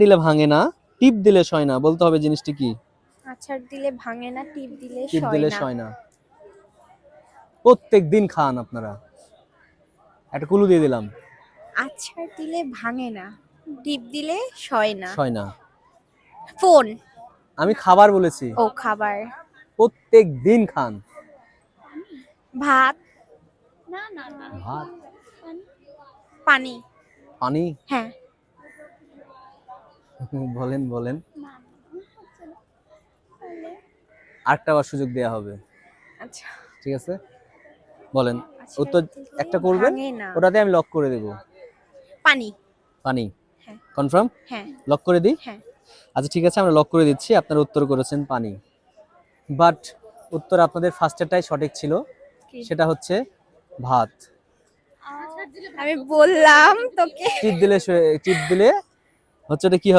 দিলে ভাঙে না টিপ দিলে সয় না বলতে হবে জিনিসটি কি? আছাড় দিলে ভাঙে না টিপ দিলে টিপ দিলে সয় না। প্রত্যেক দিন খান আপনারা। একটা কুলু দিয়ে দিলাম। আছাড় দিলে ভাঙে না টিপ দিলে সয় না। সয় না। ফোন। আমি খাবার বলেছি। ও খাবার। প্রত্যেক দিন খান। ভাত। না না না। ভাত। পানি। পানি? হ্যাঁ। বলেন বলেন। আরেকটা বার সুযোগ দেওয়া হবে। আচ্ছা। ঠিক আছে? বলেন উত্তর একটা করবেন? ওটাতে আমি লক করে দেব। পানি। পানি? হ্যাঁ। কনফার্ম হ্যাঁ। লক করে দিই? হ্যাঁ। আচ্ছা ঠিক আছে আমরা লক করে দিচ্ছি। আপনারা উত্তর করেছেন পানি। বাট উত্তর আপনাদের ফার্স্টেরটাই সঠিক ছিল। সেটা হচ্ছে ভাত। আমি বললাম তোকে। টিপ দিলে টিপ দিলে হচ্ছে ওটা কি হবে